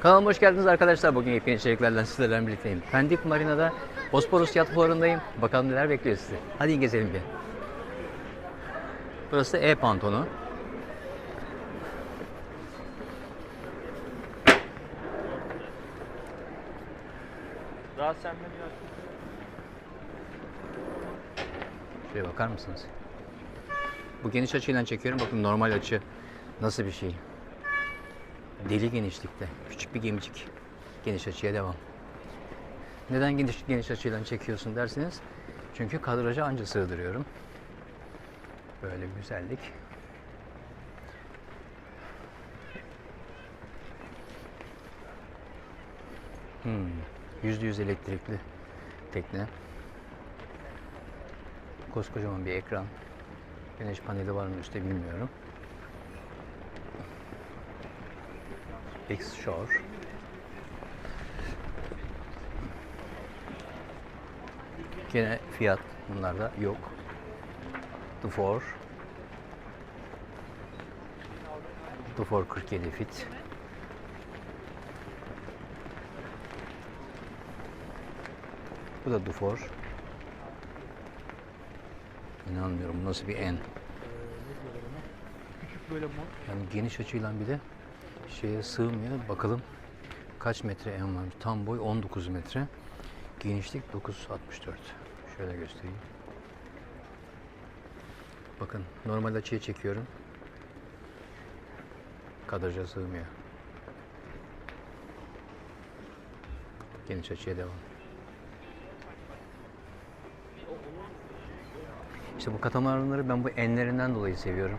Kanalıma hoş geldiniz arkadaşlar. Bugün yepyeni içeriklerden sizlerle birlikteyim. Pendik Marina'da Bosporus Yat Fuarı'ndayım. Bakalım neler bekliyor sizi. Hadi gezelim bir. Burası E pantonu. Daha sen mi biraz? Şuraya bakar mısınız? Bu geniş açıyla çekiyorum. Bakın normal açı nasıl bir şey. Deli genişlikte. Küçük bir gemicik. Geniş açıya devam. Neden geniş, geniş açıyla çekiyorsun dersiniz. Çünkü kadraja anca sığdırıyorum. Böyle bir güzellik. Hmm. Yüzde yüz elektrikli tekne. Koskocaman bir ekran. Güneş paneli var mı üstte bilmiyorum. X Shore. Gene fiyat bunlarda yok. Dufour. Dufour 47 fit. Bu da Dufour. İnanmıyorum nasıl bir en. Mod. Yani geniş açıyla bile şeye sığmıyor. Bakalım kaç metre en var? Tam boy 19 metre. Genişlik 9.64. Şöyle göstereyim. Bakın normal açıya çekiyorum. Kadraja sığmıyor. Geniş açıya devam. İşte bu katamaranları ben bu enlerinden dolayı seviyorum.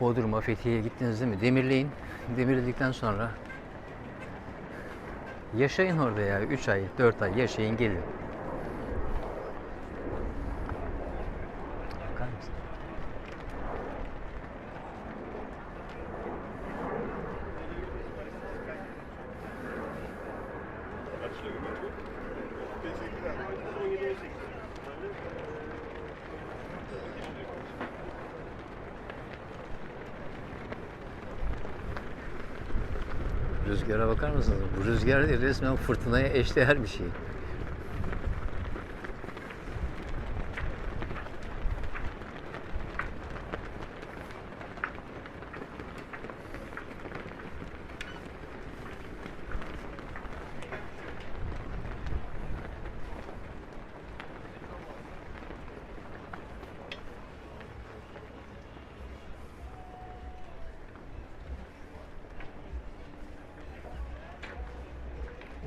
Bodrum'a, Fethiye'ye gittiniz değil mi? Demirleyin. Demirledikten sonra yaşayın orada ya. 3 ay, 4 ay yaşayın gelin. Bakar mısın? Rüzgara bakar mısınız? Bu rüzgar resmen fırtınaya eşdeğer bir şey.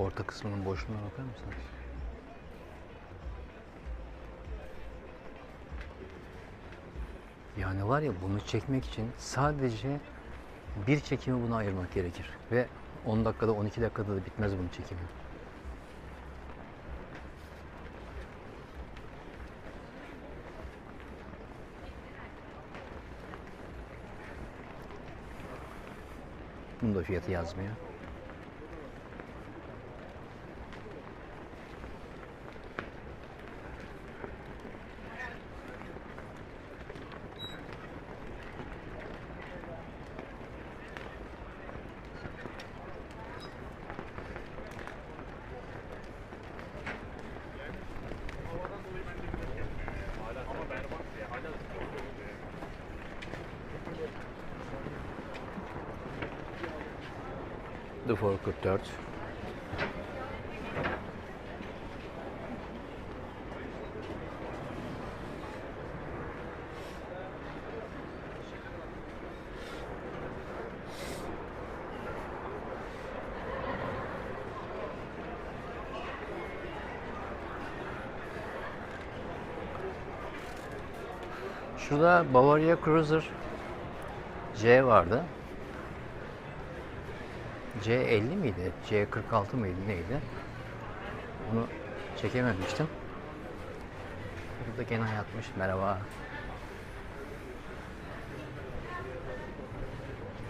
Orta kısmının boşluğuna bakar mısınız? Yani var ya bunu çekmek için sadece bir çekimi buna ayırmak gerekir. Ve 10 dakikada 12 dakikada da bitmez bunun çekimi. Bunun da fiyatı yazmıyor. Dufour 44. Şurada Bavaria Cruiser C vardı. C50 miydi? C46 mıydı neydi? Onu çekememiştim. Burada gene yatmış. Merhaba.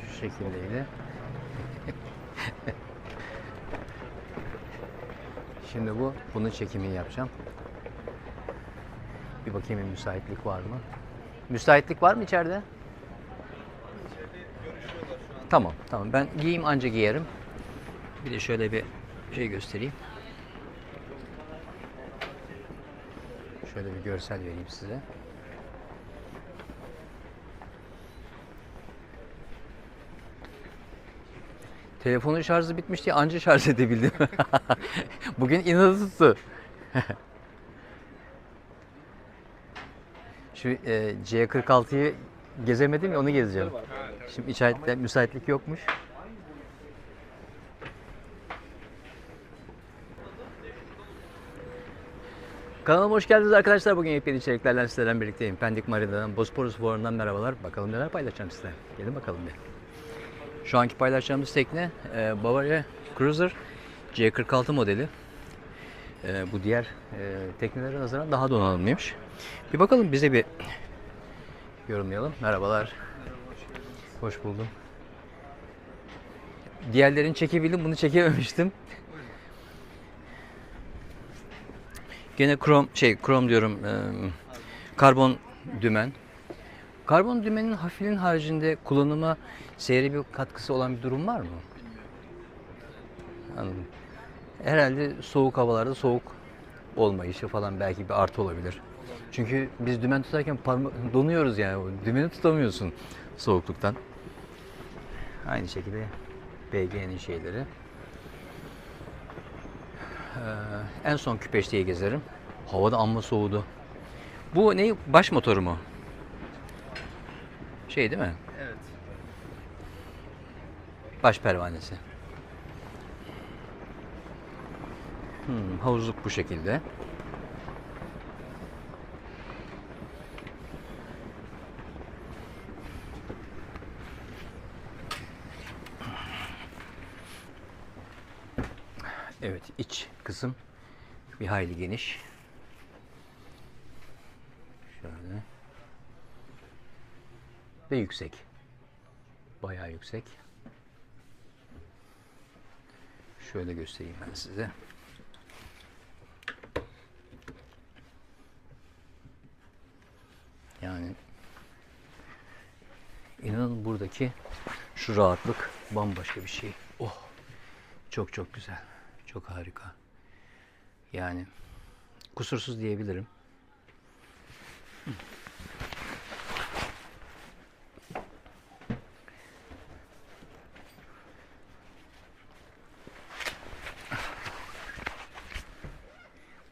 Şu şekildeydi. Şimdi bu, bunun çekimini yapacağım. Bir bakayım bir müsaitlik var mı? Müsaitlik var mı içeride? Tamam. Ben giyeyim anca giyerim. Bir de şöyle bir şey göstereyim. Şöyle bir görsel vereyim size. Telefonun şarjı bitmişti anca şarj edebildim. Bugün tuttu. Şu e, C46'yı gezemedim ya onu gezeceğim. Şimdi müsaitlik, müsaitlik yokmuş. Kanalıma hoş geldiniz arkadaşlar. Bugün yepyeni içeriklerle sizlerle birlikteyim. Pendik Marina'dan, Bosporus Fuarı'ndan merhabalar. Bakalım neler paylaşacağım size. Gelin bakalım bir. Şu anki paylaşacağımız tekne e, Bavaria Cruiser C46 modeli. E, bu diğer e, teknelere nazaran daha donanımlıymış. Bir bakalım bize bir yorumlayalım. Merhabalar. Hoş buldum. Diğerlerini çekebildim, bunu çekememiştim. Gene krom şey krom diyorum e, karbon dümen. Karbon dümenin hafifliğin haricinde kullanıma seyre bir katkısı olan bir durum var mı? Anladım. Herhalde soğuk havalarda soğuk olmayışı falan belki bir artı olabilir. Çünkü biz dümen tutarken parma- donuyoruz yani. Dümeni tutamıyorsun soğukluktan. Aynı şekilde BG'nin şeyleri. Ee, en son küpeşteyi gezerim. Havada amma soğudu. Bu ne? Baş motoru mu? Şey değil mi? Evet. Baş pervanesi. Hmm, havuzluk bu şekilde. Bir hayli geniş. Şöyle. Ve yüksek. Bayağı yüksek. Şöyle göstereyim ben size. Yani inanın buradaki şu rahatlık bambaşka bir şey. Oh. Çok çok güzel. Çok harika. Yani kusursuz diyebilirim.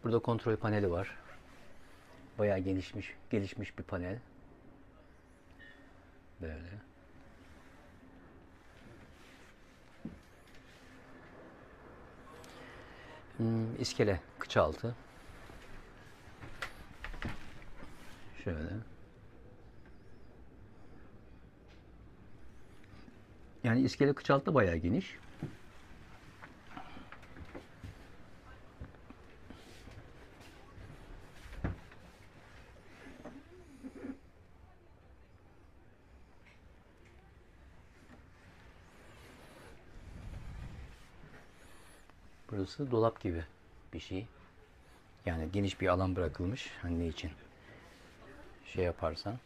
Burada kontrol paneli var. Bayağı gelişmiş, gelişmiş bir panel. Böyle. Hmm, iskele kıç altı. Şöyle. Yani iskele kıç altı bayağı geniş. Burası dolap gibi bir şey. Yani geniş bir alan bırakılmış. Hani ne için? Şey yaparsan.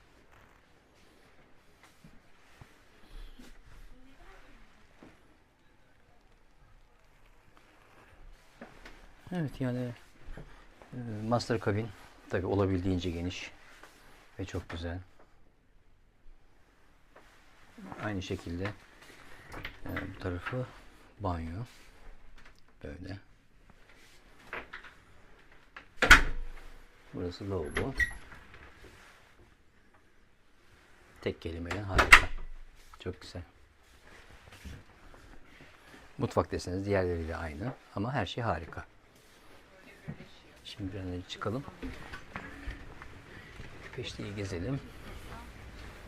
Evet yani e, master kabin tabi olabildiğince geniş ve çok güzel. Aynı şekilde e, bu tarafı banyo. Böyle. Burası lavabo. Tek kelimeyle harika. Çok güzel. Mutfak deseniz diğerleriyle aynı ama her şey harika. Şimdi bir an önce çıkalım. Peşteyi gezelim.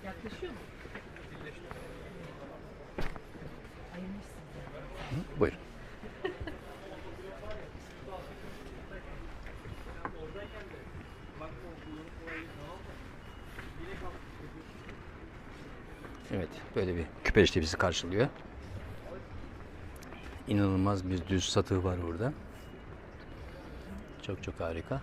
Yaklaşıyor mu? Hı, Buyurun. Evet böyle bir küpeşte bizi karşılıyor. İnanılmaz bir düz satığı var orada. Çok çok harika.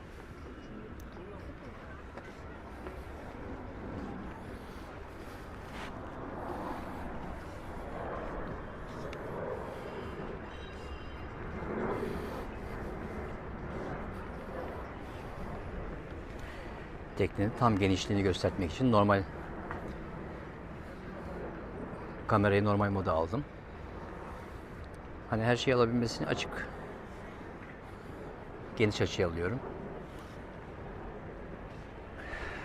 teknenin tam genişliğini göstermek için normal kamerayı normal moda aldım. Hani her şeyi alabilmesini açık geniş açıya alıyorum.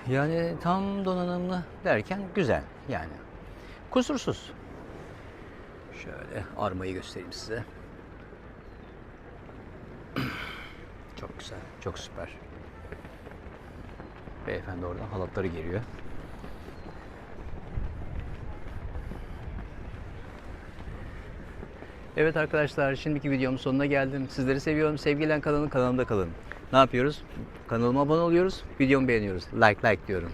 Yani tam donanımlı derken güzel yani. Kusursuz. Şöyle armayı göstereyim size. Çok güzel, çok süper. Beyefendi oradan halatları geliyor. Evet arkadaşlar şimdiki videomun sonuna geldim. Sizleri seviyorum. Sevgilen kalın, kanalımda kalın. Ne yapıyoruz? Kanalıma abone oluyoruz. Videomu beğeniyoruz. Like like diyorum.